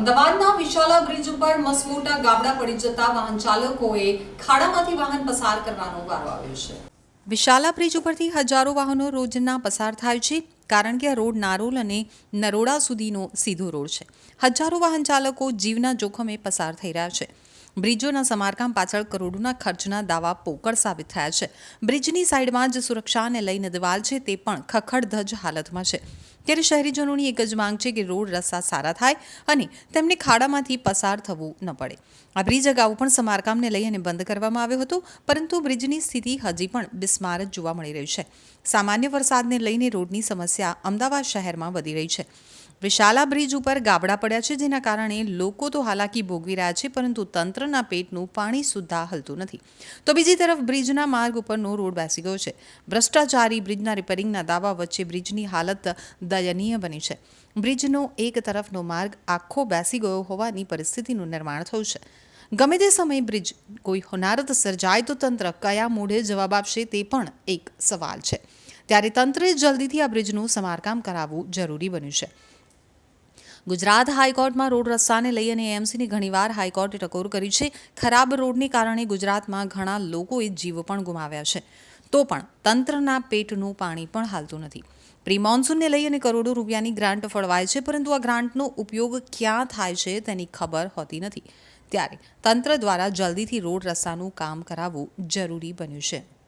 અમદાવાદના વિશાલા બ્રિજ ઉપર મસમોટા ગાબડા પડી જતા વાહન ચાલકોએ ખાડામાંથી વાહન પસાર કરવાનો વારો આવ્યો છે. વિશાલા બ્રિજ ઉપરથી હજારો વાહનો રોજના પસાર થાય છે, કારણ કે આ રોડ નારોલ અને નરોડા સુધીનો સીધો રોડ છે. હજારો વાહન ચાલકો જીવના જોખમે પસાર થઈ રહ્યા છે. બ્રિજોના સમારકામ પાછળ કરોડોના ખર્ચના દાવા પોકળ સાબિત થયા છે. બ્રિજની સાઈડમાં જ સુરક્ષાને લઈને દિવાલ છે તે પણ ખખડધજ હાલતમાં છે. ત્યારે શહેરીજનોની એક જ માંગ છે કે રોડ રસ્તા સારા થાય અને તેમને ખાડામાંથી પસાર થવું ન પડે. આ બ્રિજ અગાઉ પણ સમારકામને લઈ અને બંધ કરવામાં આવ્યો હતો, પરંતુ બ્રિજની સ્થિતિ હજી પણ બિસ્માર જોવા મળી રહી છે. સામાન્ય વરસાદને લઈને રોડની સમસ્યા અમદાવાદ શહેરમાં વધી રહી છે. વિશાલા બ્રિજ ઉપર ગાબડા પડ્યા છે, જેના કારણે લોકો તો હાલાકી ભોગવી રહ્યા છે, પરંતુ તંત્રના પેટનું પાણી સુદ્ધા હલતું નથી. તો બીજી તરફ બ્રિજના માર્ગ ઉપરનો રોડ બેસી ગયો છે. ભ્રષ્ટાચારી બ્રિજના રિપેરિંગના દાવા વચ્ચે બ્રિજની હાલત દયનીય બની છે. બ્રિજનો એક તરફનો માર્ગ આખો બેસી ગયો હોવાની પરિસ્થિતિનું નિર્માણ થયું છે. ગમે તે સમયે બ્રિજ કોઈ હોનારત સર્જાય તો તંત્ર કયા મોઢે જવાબ આપશે તે પણ એક સવાલ છે. ત્યારે તંત્રે જલ્દીથી આ બ્રિજનું સમારકામ કરાવવું જરૂરી બન્યું છે. ગુજરાત હાઈકોર્ટમાં રોડ રસ્તાને લઈ અને એએમસીની ઘણીવાર હાઈકોર્ટે ટકોર કરી છે. ખરાબ રોડને કારણે ગુજરાતમાં ઘણા લોકોએ જીવ પણ ગુમાવ્યા છે. તો પણ તંત્રના પેટનું પાણી પણ હાલતું નથી. પ્રી મોન્સૂનને લઈ અને કરોડો રૂપિયાની ગ્રાન્ટ ફળવાય છે, પરંતુ આ ગ્રાન્ટનો ઉપયોગ ક્યાં થાય છે તેની ખબર હોતી નથી. ત્યારે તંત્ર દ્વારા જલ્દીથી રોડ રસ્તાનું કામ કરાવવું જરૂરી બન્યું છે.